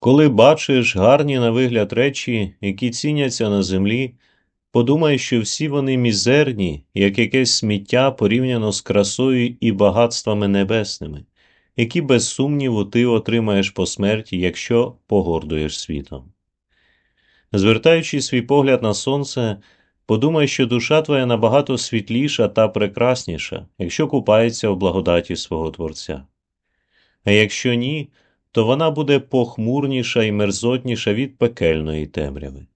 Коли бачиш гарні на вигляд речі, які ціняться на землі, подумай, що всі вони мізерні, як якесь сміття порівняно з красою і багатствами небесними, які без сумніву ти отримаєш по смерті, якщо погордуєш світом. Звертаючи свій погляд на сонце, подумай, що душа твоя набагато світліша та прекрасніша, якщо купається в благодаті свого Творця. А якщо ні, то вона буде похмурніша і мерзотніша від пекельної темряви.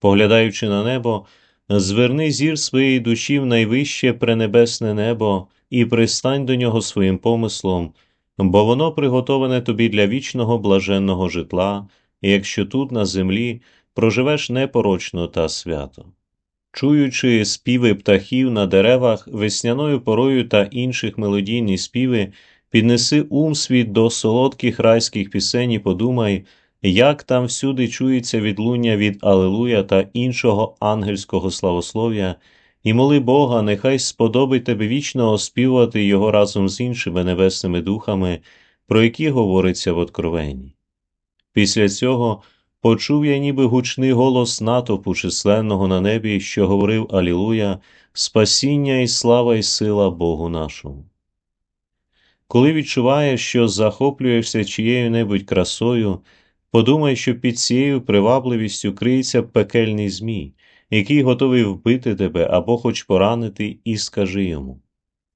Поглядаючи на небо, зверни зір своєї душі в найвище пренебесне небо і пристань до нього своїм помислом, бо воно приготоване тобі для вічного блаженного житла, якщо тут, на землі, проживеш непорочно та свято. Чуючи співи птахів на деревах, весняною порою та інших мелодійні співи, Піднеси ум свій до солодких райських пісень і подумай, як там всюди чується відлуння від Алелуя та іншого ангельського славослов'я, і моли Бога, нехай сподобить тебе вічно оспівувати Його разом з іншими небесними духами, про які говориться в Откровенні. Після цього почув я ніби гучний голос натовпу численного на небі, що говорив Алілуя, спасіння і слава і сила Богу нашому. Коли відчуваєш, що захоплюєшся чиєю небудь красою, подумай, що під цією привабливістю криється пекельний змій, який готовий вбити тебе або хоч поранити, і скажи йому.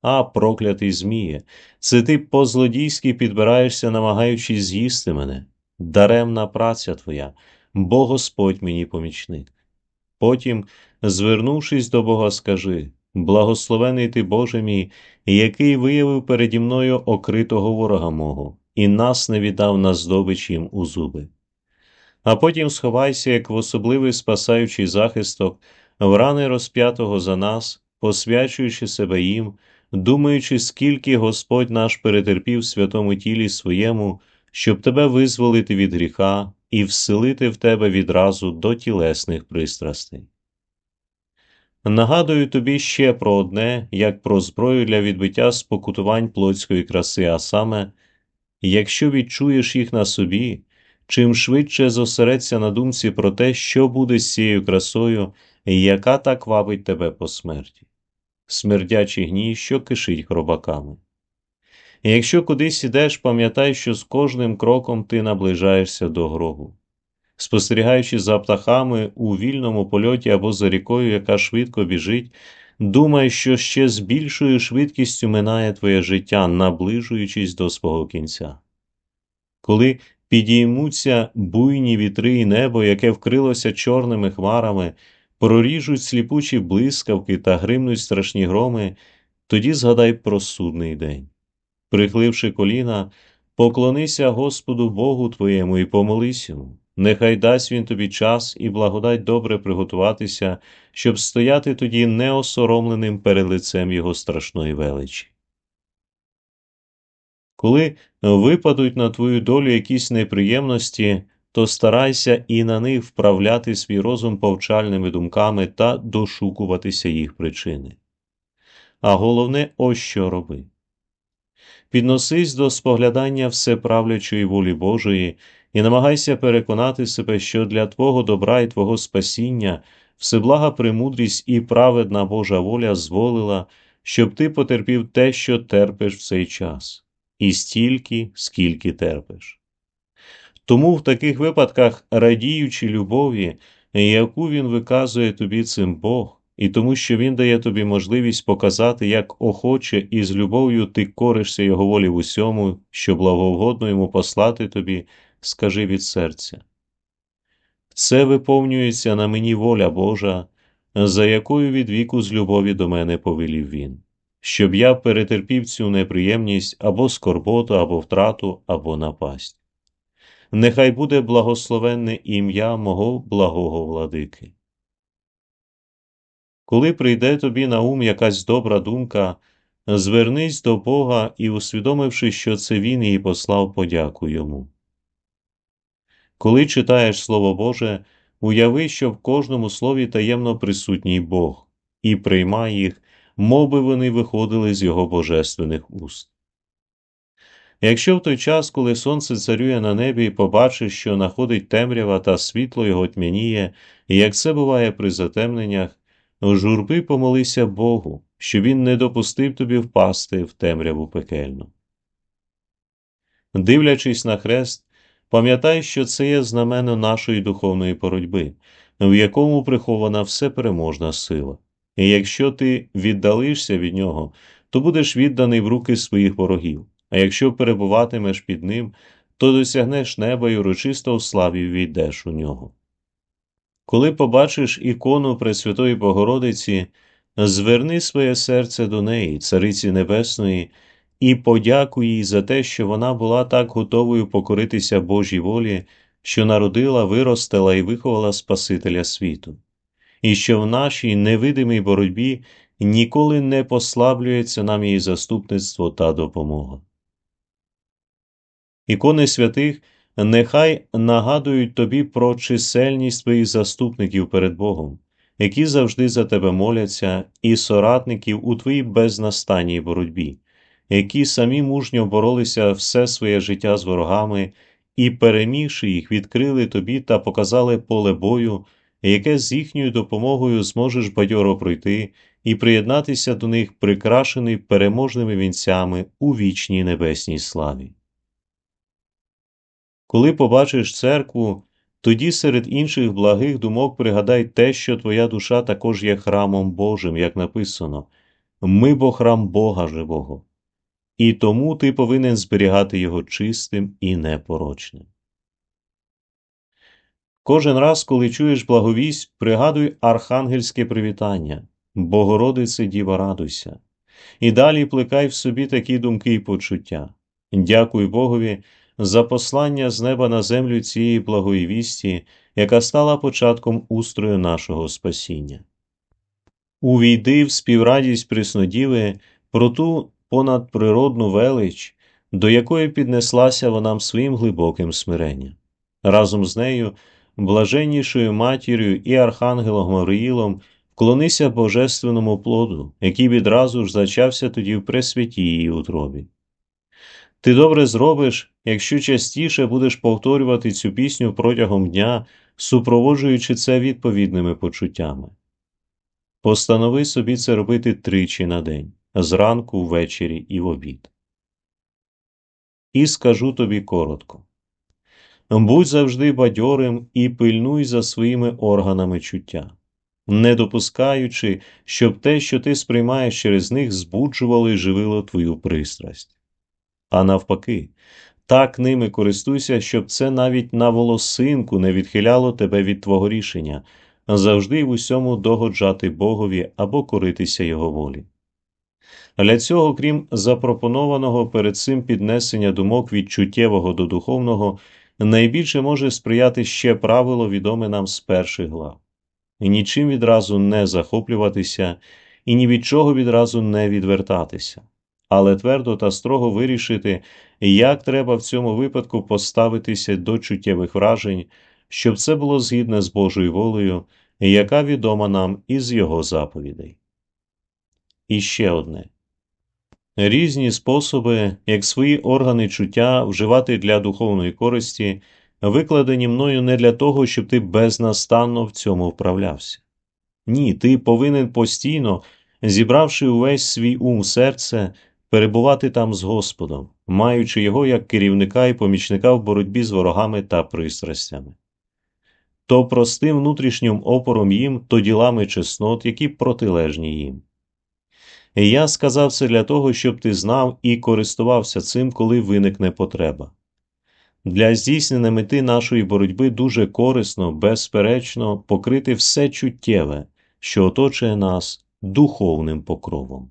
А, проклятий Зміє, це ти по злодійськи підбираєшся, намагаючись з'їсти мене, даремна праця твоя, бо Господь мені помічник. Потім, звернувшись до Бога, скажи Благословений ти Боже мій, який виявив переді мною окритого ворога мого, і нас не віддав на здобич їм у зуби. А потім сховайся, як в особливий спасаючий захисток, в рани розп'ятого за нас, посвячуючи себе їм, думаючи, скільки Господь наш перетерпів святому тілі своєму, щоб тебе визволити від гріха і вселити в тебе відразу до тілесних пристрастей. Нагадую тобі ще про одне, як про зброю для відбиття спокутувань плотської краси, а саме, якщо відчуєш їх на собі, чим швидше зосередься на думці про те, що буде з цією красою, яка так вабить тебе по смерті, смердячий гній, що кишить хробаками. Якщо кудись ідеш, пам'ятай, що з кожним кроком ти наближаєшся до гробу спостерігаючи за птахами у вільному польоті або за рікою, яка швидко біжить, думай, що ще з більшою швидкістю минає твоє життя, наближуючись до свого кінця. Коли підіймуться буйні вітри і небо, яке вкрилося чорними хмарами, проріжуть сліпучі блискавки та гримнуть страшні громи, тоді згадай про судний день. Прихливши коліна, поклонися Господу Богу твоєму і помолись йому. Нехай дасть він тобі час і благодать добре приготуватися, щоб стояти тоді неосоромленим перед лицем його страшної величі. Коли випадуть на твою долю якісь неприємності, то старайся і на них вправляти свій розум повчальними думками та дошукуватися їх причини. А головне, ось що роби. Підносись до споглядання всеправлячої волі Божої і намагайся переконати себе, що для Твого добра і Твого спасіння всеблага премудрість і праведна Божа воля зволила, щоб ти потерпів те, що терпиш в цей час, і стільки, скільки терпиш. Тому в таких випадках, радіючи любові, яку він виказує тобі цим Бог, і тому, що Він дає тобі можливість показати, як охоче і з любов'ю ти коришся Його волі в усьому, що благовгодно йому послати тобі скажи від серця. Це виповнюється на мені воля Божа, за якою від віку з любові до мене повелів він, щоб я перетерпів цю неприємність або скорботу, або втрату, або напасть. Нехай буде благословенне ім'я мого благого владики. Коли прийде тобі на ум якась добра думка, звернись до Бога і, усвідомивши, що це Він її послав, подякуй йому. Коли читаєш Слово Боже, уяви, що в кожному слові таємно присутній Бог, і приймай їх, мов би вони виходили з Його божественних уст. Якщо в той час, коли сонце царює на небі, побачиш, що находить темрява та світло його тьмяніє, і як це буває при затемненнях, журби помолися Богу, що Він не допустив тобі впасти в темряву пекельну. Дивлячись на хрест, пам'ятай, що це є знамено нашої духовної боротьби, в якому прихована всепереможна сила. І якщо ти віддалишся від нього, то будеш відданий в руки своїх ворогів, а якщо перебуватимеш під ним, то досягнеш неба і урочисто в славі війдеш у нього. Коли побачиш ікону Пресвятої Богородиці, зверни своє серце до неї, Цариці Небесної, і подякуй їй за те, що вона була так готовою покоритися Божій волі, що народила, виростила і виховала Спасителя світу, і що в нашій невидимій боротьбі ніколи не послаблюється нам її заступництво та допомога. Ікони святих нехай нагадують тобі про чисельність твоїх заступників перед Богом, які завжди за тебе моляться, і соратників у твоїй безнастанній боротьбі, які самі мужньо боролися все своє життя з ворогами і, перемігши їх, відкрили тобі та показали поле бою, яке з їхньою допомогою зможеш бадьоро пройти і приєднатися до них, прикрашений переможними вінцями у вічній небесній славі. Коли побачиш церкву, тоді серед інших благих думок пригадай те, що твоя душа також є храмом Божим, як написано ми бо храм Бога живого, і тому ти повинен зберігати його чистим і непорочним. Кожен раз, коли чуєш благовість, пригадуй архангельське привітання, Богородице Діва, радуйся, і далі плекай в собі такі думки і почуття. Дякуй Богові за послання з неба на землю цієї благої вісті, яка стала початком устрою нашого спасіння. Увійди в співрадість Преснодіви про ту понадприродну велич, до якої піднеслася вона своїм глибоким смиренням. Разом з нею, блаженнішою матір'ю і архангелом Гавриїлом, вклонися божественному плоду, який відразу ж зачався тоді в пресвятій її утробі. Ти добре зробиш, якщо частіше будеш повторювати цю пісню протягом дня, супроводжуючи це відповідними почуттями. Постанови собі це робити тричі на день зранку, ввечері і в обід. І скажу тобі коротко будь завжди бадьорим і пильнуй за своїми органами чуття, не допускаючи, щоб те, що ти сприймаєш через них, збуджувало і живило твою пристрасть. А навпаки, так ними користуйся, щоб це навіть на волосинку не відхиляло тебе від твого рішення, завжди в усьому догоджати Богові або коритися Його волі. Для цього, крім запропонованого перед цим піднесення думок від чуттєвого до духовного, найбільше може сприяти ще правило, відоме нам з перших глав нічим відразу не захоплюватися і ні від чого відразу не відвертатися, але твердо та строго вирішити, як треба в цьому випадку поставитися до чуттєвих вражень, щоб це було згідне з Божою волею, яка відома нам із Його заповідей. І ще одне різні способи, як свої органи чуття вживати для духовної користі, викладені мною не для того, щоб ти безнастанно в цьому вправлявся. Ні, ти повинен постійно, зібравши увесь свій ум серце, перебувати там з Господом, маючи його як керівника і помічника в боротьбі з ворогами та пристрастями. То простим внутрішнім опором їм, то ділами чеснот, які протилежні їм. Я сказав це для того, щоб ти знав і користувався цим, коли виникне потреба. Для здійснення мети нашої боротьби дуже корисно, безперечно, покрити все чуттєве, що оточує нас духовним покровом.